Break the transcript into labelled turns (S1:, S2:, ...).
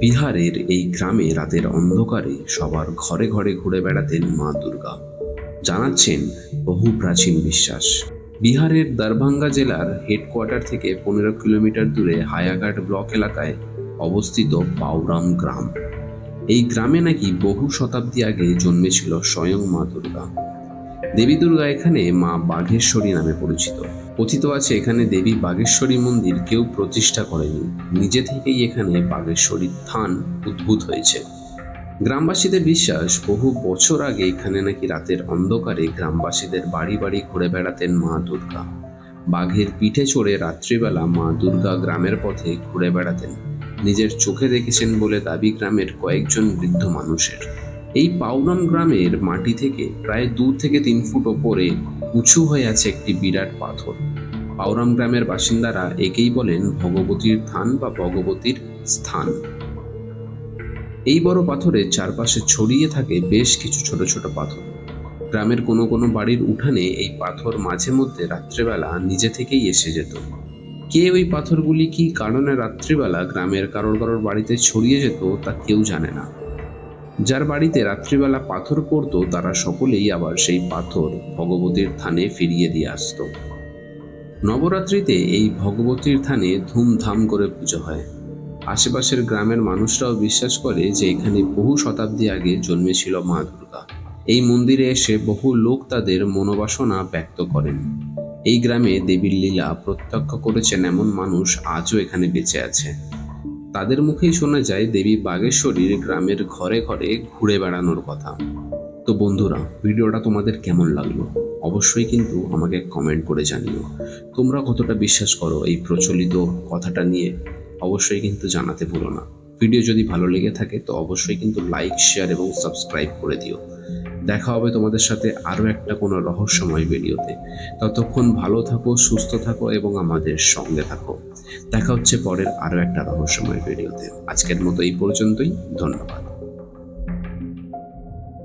S1: বিহারের এই গ্রামে রাতের অন্ধকারে সবার ঘরে ঘরে ঘুরে বেড়াতেন মা দুর্গা। জানাচ্ছেন বহু প্রাচীন বিশ্বাস। বিহারের দরভাঙ্গা জেলার হেডকোয়ার্টার থেকে পনেরো কিলোমিটার দূরে হায়াঘাট ব্লক এলাকায় অবস্থিত পাউরাম গ্রাম। এই গ্রামে নাকি বহু শতাব্দী আগে জন্মেছিল স্বয়ং মা দুর্গা। দেবী দুর্গা এখানে মা বাঘেশ্বরী নামে পরিচিত। কথিত আছে এখানে দেবী বাঘেশ্বরী মন্দির কেউ প্রতিষ্ঠা করেনি। নিজে থেকেই এখানে বাঘেশ্বরীর থান উদ্ভূত হয়েছে। গ্রামবাসীদের বিশ্বাস, বহু বছর আগে এখানে নাকি রাতের অন্ধকারে গ্রামবাসীদের বাড়ি বাড়ি ঘুরে বেড়াতেন মা দুর্গা। বাঘের পিঠে চড়ে রাত্রিবেলা মা দুর্গা গ্রামের পথে ঘুরে বেড়াতেন। নিজের চোখে দেখেছেন বলে দাবি গ্রামের কয়েকজন বৃদ্ধ মানুষের। এই পাউরাম গ্রামের মাটি থেকে প্রায় দু থেকে তিন ফুট ওপরে উঁচু হয়ে আছে একটি বিরাট পাথর। পাউরাম গ্রামের বাসিন্দারা একেই বলেন ভগবতীর থান বা ভগবতীর স্থান। এই বড় পাথরের চারপাশে ছড়িয়ে থাকে বেশ কিছু ছোট ছোট পাথর। গ্রামের কোনো কোনো বাড়ির উঠানে এই পাথর মাঝে মধ্যে রাত্রেবেলা নিজে থেকেই এসে যেত। কে ওই পাথরগুলি কি কারণে রাত্রিবেলা গ্রামের কারোর কারোর বাড়িতে ছড়িয়ে যেত তা কেউ জানে না। যার বাড়িতে রাত্রিবেলা পাথর পড়তো, তারা সকলেই আবার সেই পাথর ভগবতীর থানে ফিরিয়ে দিয়ে আসত। নবরাত্রিতে এই ভগবতীর থানে ধুমধাম করে পুজো হয়। আশেপাশের গ্রামের মানুষরাও বিশ্বাস করে যে এখানে বহু শতাব্দী আগে জন্মেছিল মা দুর্গা। এই মন্দিরে এসে বহু লোক তাদের মনোবাসনা ব্যক্ত করেন। এই গ্রামে দেবীর লীলা প্রত্যক্ষ করেছেন এমন মানুষ আজও এখানে বেঁচে আছে। তাদের মুখেই শোনা যায় দেবী বাগেশ্বরীর গ্রামের ঘরে ঘরে ঘুরে বেড়ানোর কথা। তো বন্ধুরা, ভিডিওটা তোমাদের কেমন লাগল? অবশ্যই কিন্তু আমাকে কমেন্ট করে জানিও। তোমরা কতটা বিশ্বাস করো এই প্রচলিত কথাটা নিয়ে? অবশ্যই কিন্তু জানাতে ভুলো না। ভিডিও যদি ভালো লেগে থাকে, তো অবশ্যই কিন্তু লাইক শেয়ার এবং সাবস্ক্রাইব করে দিও। দেখা হবে তোমাদের সাথে আরও একটা কোনো রহস্যময় ভিডিওতে ততক্ষণ ভালো থাকো, সুস্থ থাকো এবং আমাদের সঙ্গে থাকো। দেখা হচ্ছে পরের আরও একটা রহস্যময় ভিডিওতে। আজকের মতো এই পর্যন্তই ধন্যবাদ।